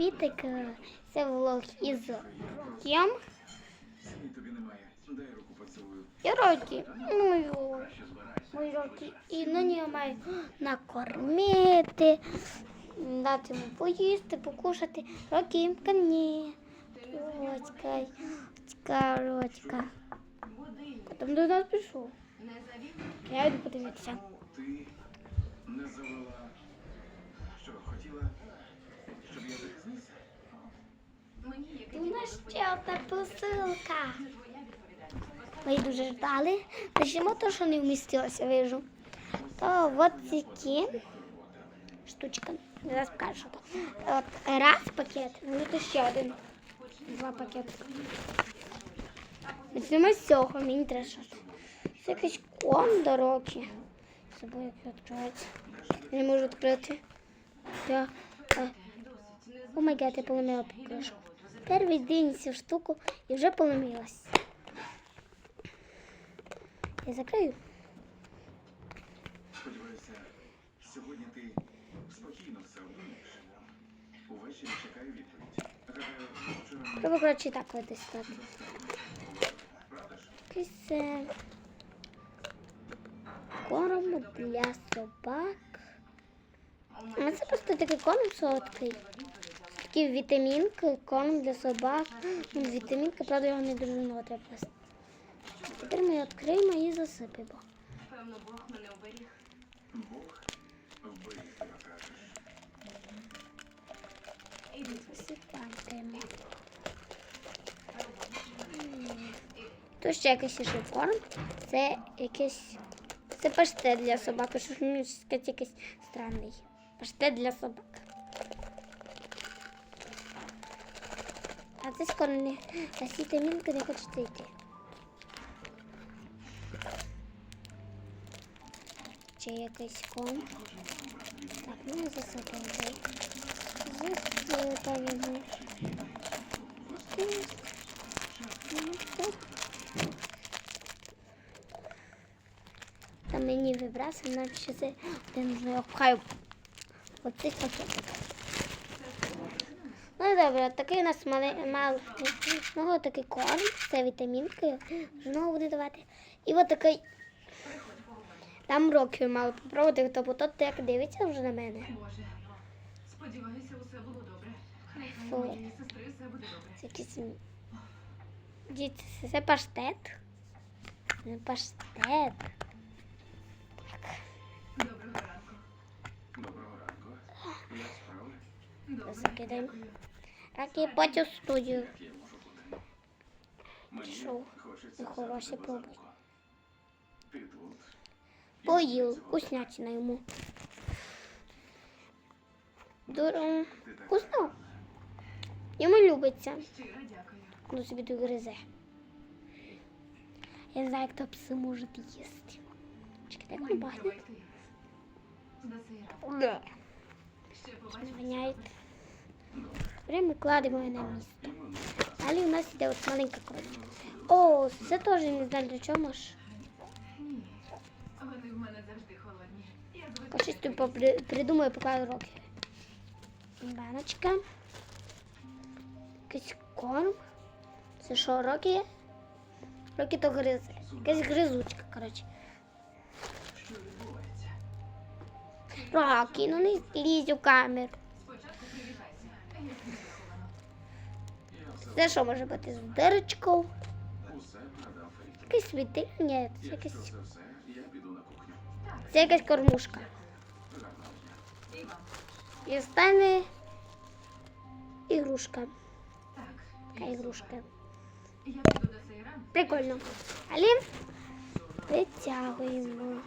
Привітик, це влог із поцілую. І Рокі, мою, мої Рокі. І на нього маю накормити, дати йому поїсти, покушати. Рокі, ко мені. Рочка, Рочка, Рочка. Потім до нас пішов. Я йду подивитися. Ти не завела. Що, хотіла, щоб я захиснився? У нас ще одна посилка. Ми дуже ждали. Почнемо то, що не вмістилося, вижу. То от такі штучка. Зараз покажу. От раз пакет, ну то ще один. Два пакети. Почнемо з цього, мені треба щось. Це якийсь кон дорогі. Собою відкривається. Не можу відкрити. Я, о май гад, я поломила кришку. Перший день цю штуку і вже поломилась. Я закрию. Сподіваюся, сьогодні ти спокійно все обдумаєш. Увечері чекаю відповідь. Гадаю, вчора Треба, коротше, так витискати. правда ж? Е, корм для собак. А це просто такий корм солодкий. Такі вітамінки, корм для собак. Ну, Вітамінки, правда, його не дуже много треба. Тепер ми відкриємо і засипемо. Певно, Бог мене оберіг. Бог кажеш. Засипаємо. Тут ще якийсь ще корм. Це якийсь. Це паштет для собак. Що ж мені якийсь странний. Паштет для собак. А це скоро не а ці вітамінки не хочеться йти. Ще якийсь корм. Так, ну засипаємо. Засипаємо. Там мені вибрався, наче це один з пхаю оцих пакетик. Ну добре, такий у нас мали, мал, ну, такий корм, це вітамінки, знову буде давати. І от такий, там роки мало попробувати, то бо то як дивиться вже на мене. Боже, сподіваюся, усе було добре. Фу. моєї сестри все буде добре. Це якийсь... Діти, це- це паштет. Це паштет. Доброго ранку. Доброго ранку. Як справи? Добре, Закидаємо. І потім студію. Пішов. хочеться хороше взяти тебе за побач. руку. Ти тут. Поїв, вкуснятина йому. Дуже вкусно. Йому любиться. Ну собі тут гризе. Я знаю, як то пси можуть їсти. Чекайте, як пахне. Да. Ще ми кладемо її на місце. Далі у нас йде от маленька коробка. О, це теж не знаю для чого ж. Вони в придумаю, покладу роки. Баночка. Якийсь корм. Це що, роки? Роки то гризе. Якась. Що відбувається? Роки, ну не лізь у камеру. Це що може бути з дирочкою? світильник? Ні, це якась, це якась кормушка. І. Остане ігрушка. Так. Така ігрушка. Прикольно. Алі витягуємо.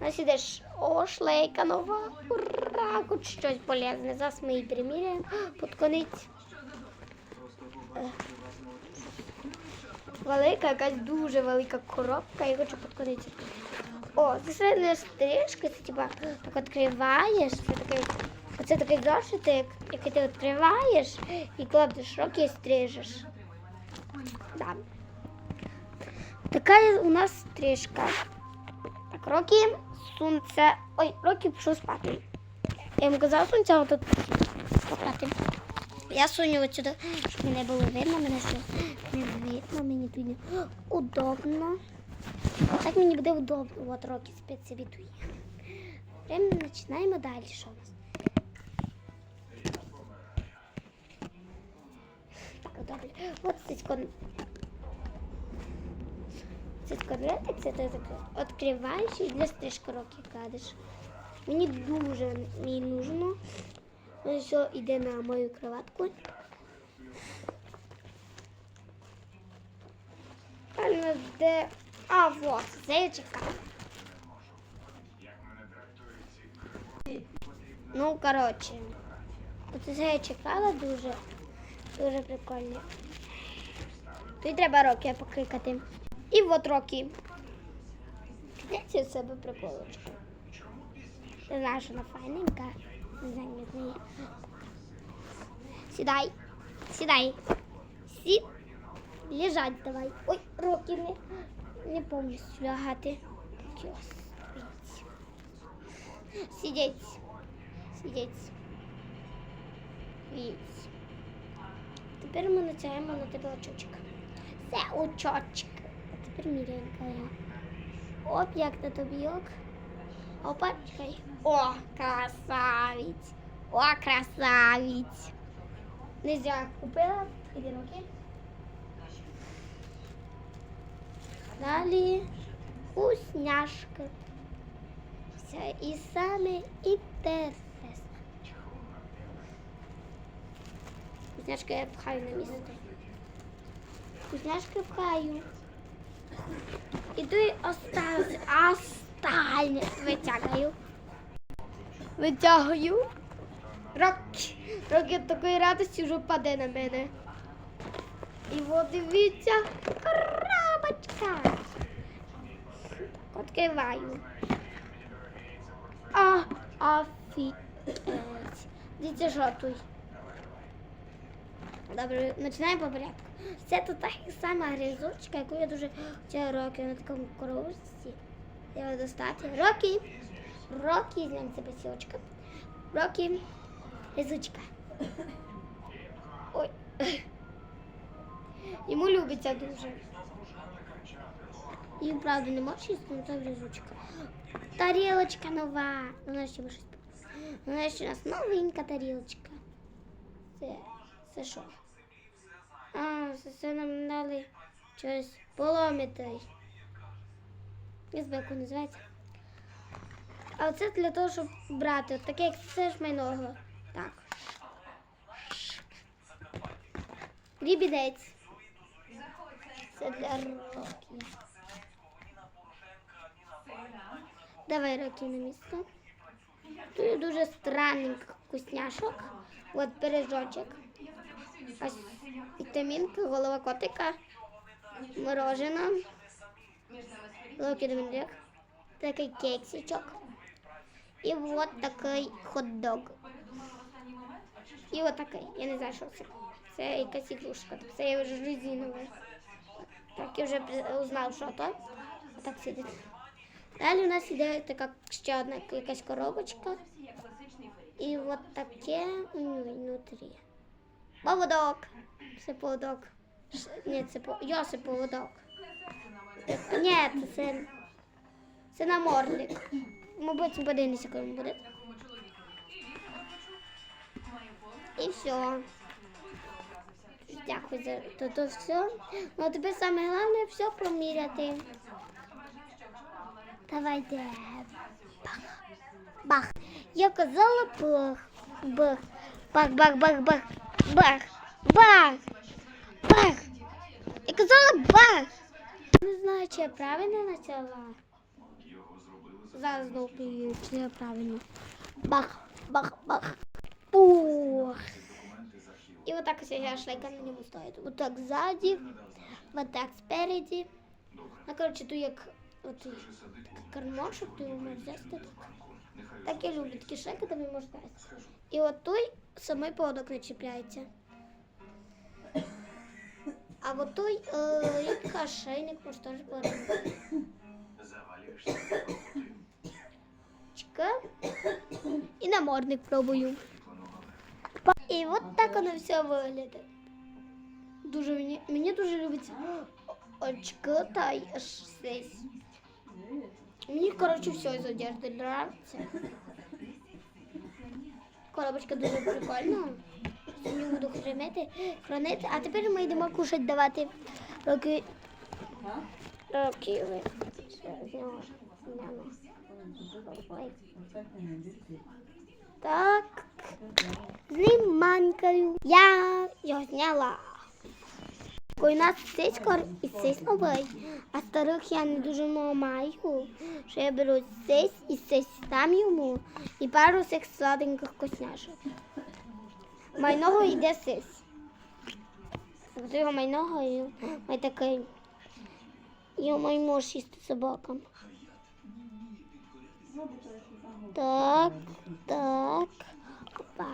У нас іде о, шлейка нова. Ура! Хоч щось полезне. Зараз ми її приміряємо під конець. Велика, якась дуже велика коробка. Я хочу відкрити. О, це середня стрижка, це типа так відкриваєш. Це такий, оце такий зошитик, який ти відкриваєш і кладеш руки і стрижеш. Да. Така у нас стрижка. Так, Рокі, сонце. Ой, Рокі пішов спати. Я йому казала сонця, а тут. Я суню от сюди, щоб мене було видно, мене все не видно, мені не удобно. Так мені буде удобно. От роки спить собі тут. Прямо починаємо далі. Що у нас? Так, добре. От цицько. Цицько дивиться, ти так відкриваєш і для стрижки роки кладеш. Мені дуже не нужно. Ну, все йде на мою кроватку. А ну де. А, вот, це чекала. Ну, коротше. Оце це я чекала дуже. Дуже прикольно. Тут треба роки покликати. І от роки. Це в себе приколочка. Ти знаєш, вона файненька. Сідай. Сідай. Сі. Лежать давай. Ой, руки не, не повністю лягати. Йос. Сидеть. Сидеть. Віць. Тепер ми натягуємо на тебе очочок. Це очочок. А тепер мірянка я. Оп, як на тобі ок. Опа, чекай. О, красавець. О, красавець. Нельзя купила. Іди руки. Далі вкусняшки. Все, і саме інтересне. Вкусняшки я пхаю на місце. Вкусняшки пхаю. Іду і останнє витягаю. Витягую. Рок. Рок від такої радості вже впаде на мене. І от дивіться, крабочка. Відкриваю. А, офігеть. Дивіться, що тут. Добре, починаємо по порядку. Це тут та сама гризочка, яку я дуже хотіла роки на такому коробці. Я достати. Роки. Знаємо це посілочка. Роки. Гризочка. Ой. Йому любиться дуже. Їм, правда, не можеш їсти, але це гризочка. Тарілочка нова. Ну, нарешті ми щось. Ну, нарешті у нас новенька тарілочка. Це, це що? А, це, це нам дали щось поломити. Я воно називається. А оце для того, щоб брати. Таке, як це ж майного. Так. Грібінець. Це для роки. Давай роки на місце. Тут дуже странненьких вкусняшок. От пиріжочок. Ось вітамінка, голова котика, мороженое, луки доминик, такий кексичок. І от такий хот-дог. І от такий. Я не знаю, що це. Це якась ігрушка. Це я вже резинове. Так, я вже узнав, що то. Так сидить. Далі у нас іде така ще одна якась коробочка. І от таке у нього внутрі. Поводок. Це поводок. Ні, це по... Йо, це поводок. Ні, це, це, це намордник. Мабуть, подивимося, коли він буде. І все. Дякую за то, то все. Ну, а тепер саме головне все проміряти. Давайте. Бах. Бах. Я казала бах. Бах. Бах, бах, бах, бах. Бах. Бах. Бах. Я казала бах. Не знаю, чи я правильно почала. Зараз знову перевірю, правильно. Бах, бах, бах. Пух. І отак ось я шлейка на ньому стоїть. Отак ззаді, отак спереді. Ну, коротше, тут як от, кармашок, ти можеш взяти так. Так я люблю такі шлейки, тобі можна взяти. І от той самий поводок не чіпляється. А от той, е, як ошейник, може теж повернути. Чекай. І намордник пробую. І от так воно все виглядає. Дуже мені, мені дуже любиться очки та й. Мені, коротше, все з одежди нравиться. Коробочка дуже прикольна. Сьогодні буду хранити, хранити. А тепер ми йдемо кушати давати роки. Роки. Так. Зніманькою. Я його зняла. У нас скоро і цей новий, а старих я не дуже много маю. Що я беру цей і цей там йому і пару цих сладеньких вкусняшок. Майного йде сись. З майного і май такий. Його май може їсти собакам. Так, так. Опа.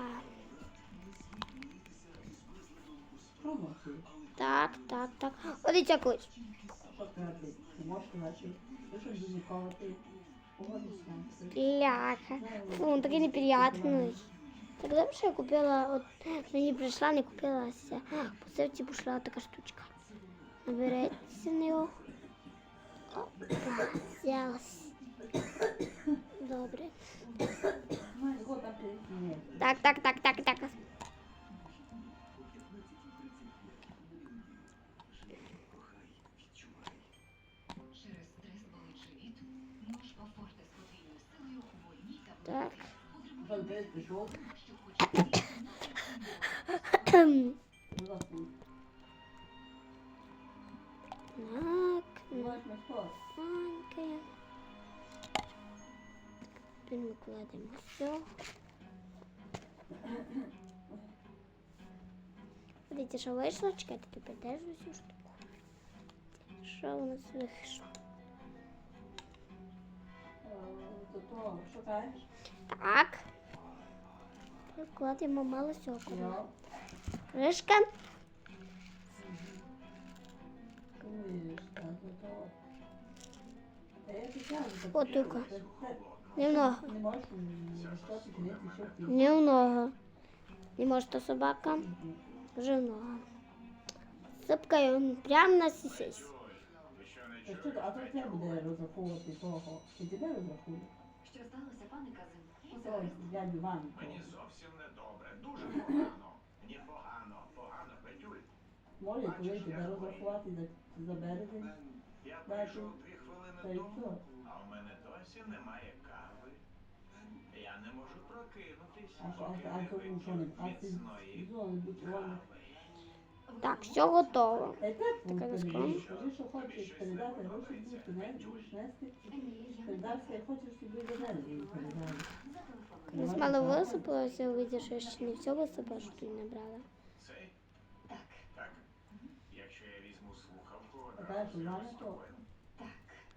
Так, так, так. Ходить якось. Бляха. Фу, он такий неприятний. Так добре, що я купила, от мені прийшла, не купилася. По серці пішла така штучка. Набереться в нього. Опа, взялась. Добре. Так, так, так, так, так. Через Теперь мы кладем все. Видите, що вийшло? Чекайте, тепер держу цю штуку. Що у нас вийшло? Так. Кладемо мало соку. Кришка. От только. Немного. Немного. Не может а собака. Уже много. Сыпкаем прямо на сисись. А то це буде розраховувати того. Чи тебе розрахує? Що сталося, пане Казим? Дядю Ваню. Мені зовсім не добре, дуже погано. Мені погано, погано, Петюль. Може, коли тебе розрахувати за, за березень, Я прийшов дві хвилини тому, а в мене досі немає. Я не можу не то ну, не, ти кави. Так, все готово. Так Така передаєш, скажи, що хочеш передати гроші будеш, не будеш нести. Передати, як хочеш собі до енергії передати. У нас мало висипалося, видя, що я ще не все висипала, що набрала. Цей? Так, Так. Якщо я візьму слухавку, одразу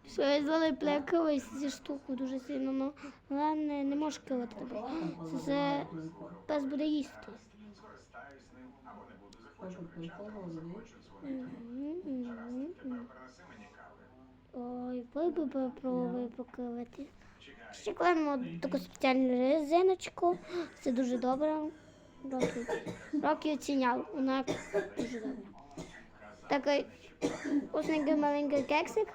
Все, я звали плякалась зі штуку дуже сильно, ну головне не можеш кивати тебе. Це пес буде їсти. Ой, пойду попробую покивати. Ще кладемо таку спеціальну резиночку. Це дуже добре. Роки, роки оціняв. Вона дуже добре. Такий вкусненький маленький кексик.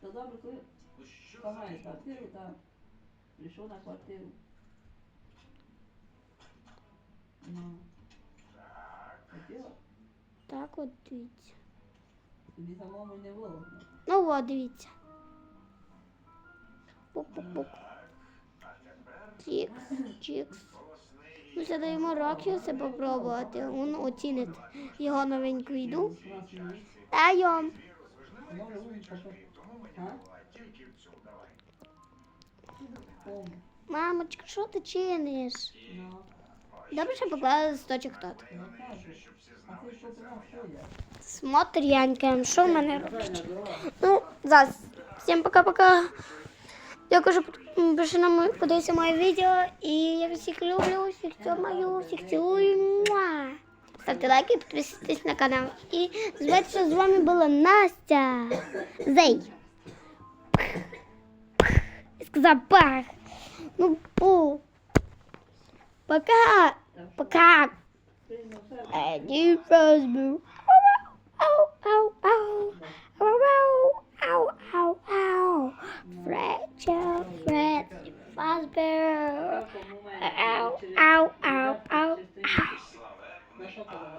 То добре, коли помаєш квартиру, так. Прийшов на квартиру. Ну. Хотіла? Так от дивіться. Тобі самому не вологно. Ну от, дивіться. Пук-пук-пук. Чікс, чікс. Ми ще даємо Рокі це попробувати. Він оцінить його новеньку йду. У Мамочка, що ти чиниш? Ну, Добре, що поклали листочок тут. я кажу. А ти що в мене робить? Ну, зараз. Всім пока-пока. Дякую, що пішли на моє, подивився моє відео. І я всіх люблю, всіх цьомаю, всіх цілую. Муа. Ставте лайки, підписуйтесь на канал. І звати, що з вами була Настя. Зей. Я сказав пах. Ну, пу. Пока. Пока. Приймемо все. Eddie Fazbear. Ow, ow, ow. Ow, ow, ow, ow. Fred, Fred Fazbear. Кому має Ow, через- ow, ow, ow, через три ow. місяці. На що подавати?